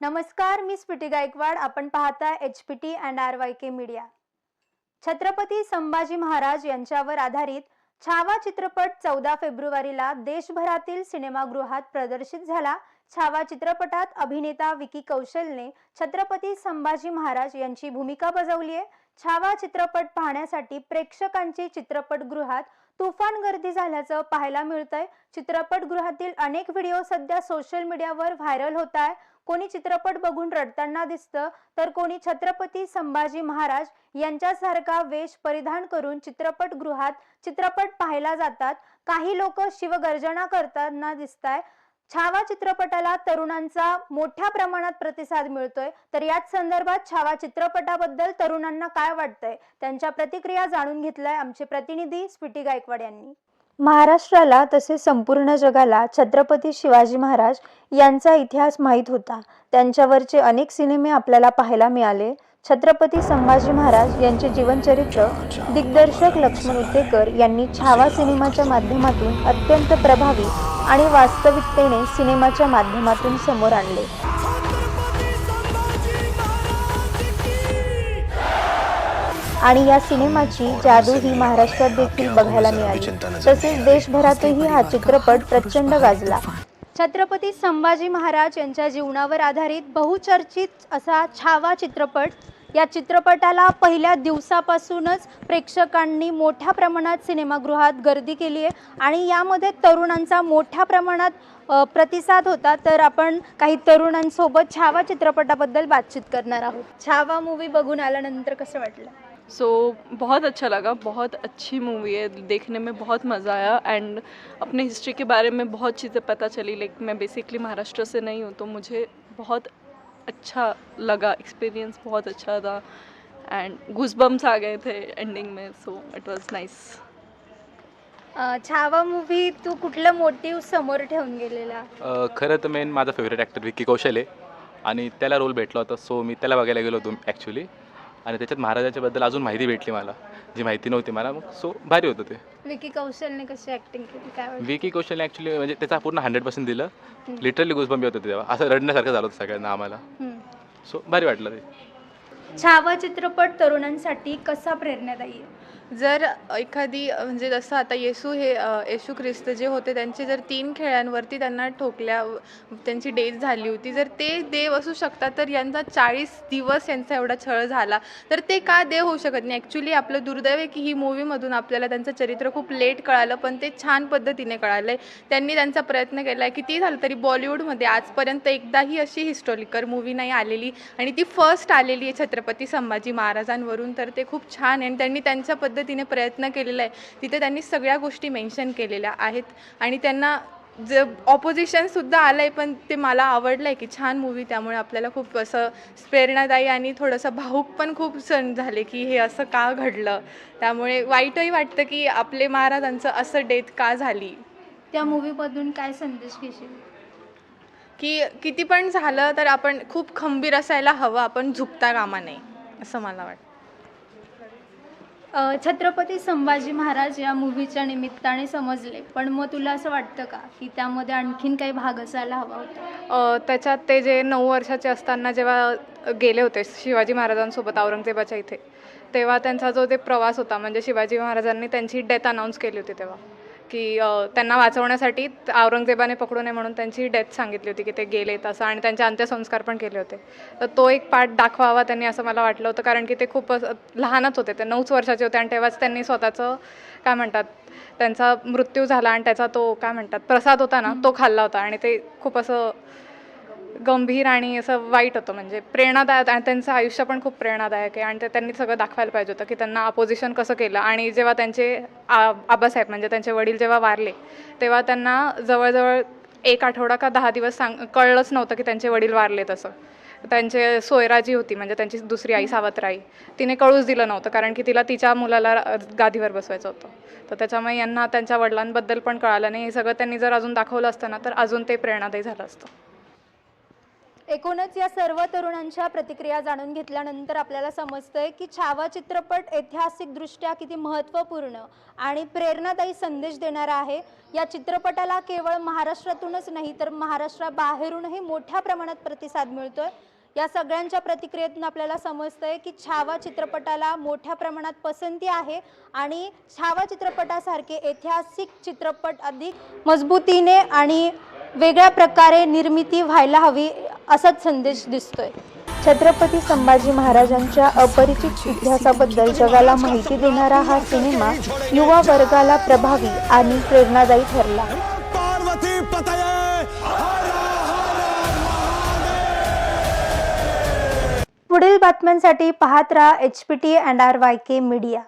नमस्कार मी स्फिटी गायकवाड. आपण पाहताय H P T and R Y K media Chhatrapati Sambhaji Maharaj यांच्यावर आधारित छावा चित्रपट चौदा फेब्रुवारीला देशभरातील सिनेमागृहात प्रदर्शित झाला. छावा चित्रपटात अभिनेता विकी कौशलने छत्रपती संभाजी महाराज यांची भूमिका बजावली आहे. छावा चित्रपट पाहण्यासाठी प्रेक्षकांची चित्रपटगृहात तुफान गर्दी झाल्याचं पाहायला मिळतंय. चित्रपटगृहातील अनेक व्हिडिओ सध्या सोशल मीडियावर व्हायरल होत आहे कोणी चित्रपट बघून रडताना दिसतं तर कोणी छत्रपती संभाजी महाराज यांच्यासारखा वेश परिधान करून चित्रपटगृहात चित्रपट पाहायला जातात. काही लोक शिवगर्जना करताना दिसताय. छावा चित्रपटाला तरुणांचा मोठ्या प्रमाणात प्रतिसाद मिळतोय. तर याच संदर्भात छावा चित्रपटाबद्दल तरुणांना काय वाटतंय? त्यांच्या प्रतिक्रिया जाणून घेतलाय आमचे प्रतिनिधी स्फिटी गायकवाड यांनी. महाराष्ट्राला तसेच संपूर्ण जगाला छत्रपती शिवाजी महाराज यांचा इतिहास माहीत होता. त्यांच्यावरचे अनेक सिनेमे आपल्याला पाहायला मिळाले. छत्रपती संभाजी महाराज यांचे जीवनचरित्र दिग्दर्शक लक्ष्मण उद्देकर यांनी छावा सिनेमाच्या माध्यमातून अत्यंत प्रभावी आणि वास्तविकतेने सिनेमाच्या माध्यमातून समोर आणले. आणि या सिनेमाची जादू ही महाराष्ट्रात देखील बघायला मिळाली. तसेच देशभरातही हा चित्रपट प्रचंड गाजला. छत्रपती संभाजी महाराज यांच्या जीवनावर आधारित बहुचर्चित असा छावा चित्रपट या चित्रपटाला पहिल्या दिवसापासूनच प्रेक्षकांनी मोठ्या प्रमाणात सिनेमागृहात गर्दी केली आहे आणि यामध्ये तरुणांचा मोठ्या प्रमाणात प्रतिसाद होता. तर आपण काही तरुणांसोबत छावा चित्रपटाबद्दल बातचीत करणार आहोत. छावा मूवी बघून आल्यानंतर कसं वाटलं? सो बहुत अच्छा लगा बहुत अच्छी मूवी है देखने में बहुत मज़ा आया एंड अपने हिस्ट्री के बारे में बहुत चीज़ें पता चली लाइक मैं बेसिकली महाराष्ट्र से नहीं हूँ तो मुझे बहुत अच्छा लगा एक्सपीरियंस बहुत अच्छा था एंड घुसबम्स आ गए थे एंडिंग में so it was nice Chhaava movie तू कुठलं मोटिव्ह समोर ठेवून गेलेला? खरं तर मेन माझा फेवरेट ॲक्टर विकी कौशल आहे. आणि त्याला रोल भेटला होता सो मी त्याला बघायला गेलो होतो ॲक्च्युली आणि त्याच्यात महाराजाच्याबद्दल अजून माहिती भेटली मला जी माहिती नव्हती मला. मग सो भारी होतं ते. विकी कौशलने कशी ऍक्टिंग केली? काय वाटलं विकी कौशलने ॲक्च्युली म्हणजे त्याचा पूर्ण हंड्रेड पर्सेंट दिलं. लिटरली गुजबंबी होतं तेव्हा. असं रडण्यासारखं झालं होतं सगळ्यांना आम्हाला. हम्म. सो भारी वाटलं ते. छावा चित्रपट तरुणांसाठी कसा प्रेरणादायी? आहे जर एखादी म्हणजे जसं आता येशू हे येशू ख्रिस्त जे होते त्यांचे जर तीन खेळ्यांवरती त्यांना ठोकल्या त्यांची डेथ झाली होती जर ते देव असू शकतात तर यांचा चाळीस दिवस यांचा एवढा छळ झाला. तर ते का देव होऊ शकत नाही? ॲक्च्युली आपलं दुर्दैव आहे की ही मूवीमधून आपल्याला त्यांचं चरित्र खूप लेट कळालं पण ते छान पद्धतीने कळालं आहे त्यांनी त्यांचा प्रयत्न केला आहे किती झालं तरी बॉलिवूडमध्ये आजपर्यंत एकदाही अशी हिस्टॉरिकल मूवी नाही आलेली. आणि ती फर्स्ट आलेली आहे छत्रपती संभाजी महाराजांवरून तर ते खूप छान आहे. आणि त्यांनी त्यांच्या पद्धतीने प्रयत्न केलेला आहे. तिथे त्यांनी सगळ्या गोष्टी मेन्शन केलेल्या आहेत. आणि त्यांना ज ऑपोजिशनसुद्धा आलं आहे पण ते मला आवडलं आहे की छान मूवी त्यामुळे आपल्याला खूप असं प्रेरणादायी आणि थोडंसं भाऊक पण खूप सण झाले की हे असं का घडलं? त्यामुळे वाईटही वाटतं की आपले महाराजांचं असं डेथ का झाली? त्या मूवीमधून काय संदेश घेशील? की किती पण झालं तर आपण खूप खंबीर असायला हवं आपण झुकता कामा नये असं मला वाटतं. छत्रपती संभाजी महाराज या मूवीच्या निमित्ताने समजले. पण मग तुला असं वाटतं का की त्यामध्ये आणखीन काही भाग असायला हवा होता? त्याच्यात ते जे नऊ वर्षाचे असताना जेव्हा गेले होते शिवाजी महाराजांसोबत औरंगजेबाच्या इथे तेव्हा त्यांचा जो ते प्रवास होता म्हणजे शिवाजी महाराजांनी त्यांची डेथ अनाऊन्स केली होती तेव्हा. की त्यांना वाचवण्यासाठी औरंगजेबाने पकडू नये म्हणून त्यांची डेथ सांगितली होती की ते गेलेत असं आणि त्यांचे अंत्यसंस्कार पण केले होते. तर तो एक पार्ट दाखवावा त्यांनी असं मला वाटलं होतं कारण की ते खूप असं लहानच होते. ते नऊच वर्षाचे होते आणि तेव्हाच त्यांनी स्वतःचं काय म्हणतात त्यांचा मृत्यू झाला आणि त्याचा तो काय म्हणतात प्रसाद होता ना तो खाल्ला होता आणि ते खूप असं गंभीर आणि असं वाईट होतं. म्हणजे प्रेरणादायक आणि त्यांचं आयुष्य पण खूप प्रेरणादायक आहे. आणि ते त्यांनी सगळं दाखवायला पाहिजे होतं की त्यांना अपोजिशन कसं केलं. आणि जेव्हा त्यांचे आ आबासाहेब म्हणजे त्यांचे वडील जेव्हा वारले तेव्हा त्यांना जवळजवळ एक आठवडा का दहा दिवस सांग कळलंच नव्हतं की त्यांचे वडील वारले तसं. त्यांचे सोयराजी होती म्हणजे त्यांची दुसरी आई सावत्राई तिने कळूच दिलं नव्हतं. कारण की तिला तिच्या मुलाला गादीवर बसवायचं होतं. तर त्याच्यामुळे यांना त्यांच्या वडिलांबद्दल पण कळालं नाही. हे सगळं त्यांनी जर अजून दाखवलं असतं ना तर अजून ते प्रेरणादायी झालं असतं. एकूणच या सर्व तरुणांच्या प्रतिक्रिया जाणून घेतल्यानंतर आपल्याला समजतंय की छावा चित्रपट ऐतिहासिकदृष्ट्या किती महत्त्वपूर्ण आणि प्रेरणादायी संदेश देणारा आहे. या चित्रपटाला केवळ महाराष्ट्रातूनच नाही तर महाराष्ट्राबाहेरूनही मोठ्या प्रमाणात प्रतिसाद मिळतोय. या सगळ्यांच्या प्रतिक्रियेतून आपल्याला समजतंय की छावा चित्रपटाला मोठ्या प्रमाणात पसंती आहे आणि छावा चित्रपटासारखे ऐतिहासिक चित्रपट अधिक मजबूतीने आणि वेगळ्या प्रकारे निर्मिती व्हायला हवी असाच संदेश दिसतोय. छत्रपती संभाजी महाराजांच्या अपरिचित इतिहासाबद्दल जगाला माहिती देणारा हा सिनेमा युवा वर्गाला प्रभावी आणि प्रेरणादायी ठरला. पुढील बातम्यांसाठी पाहत राहा H P T and R Y K media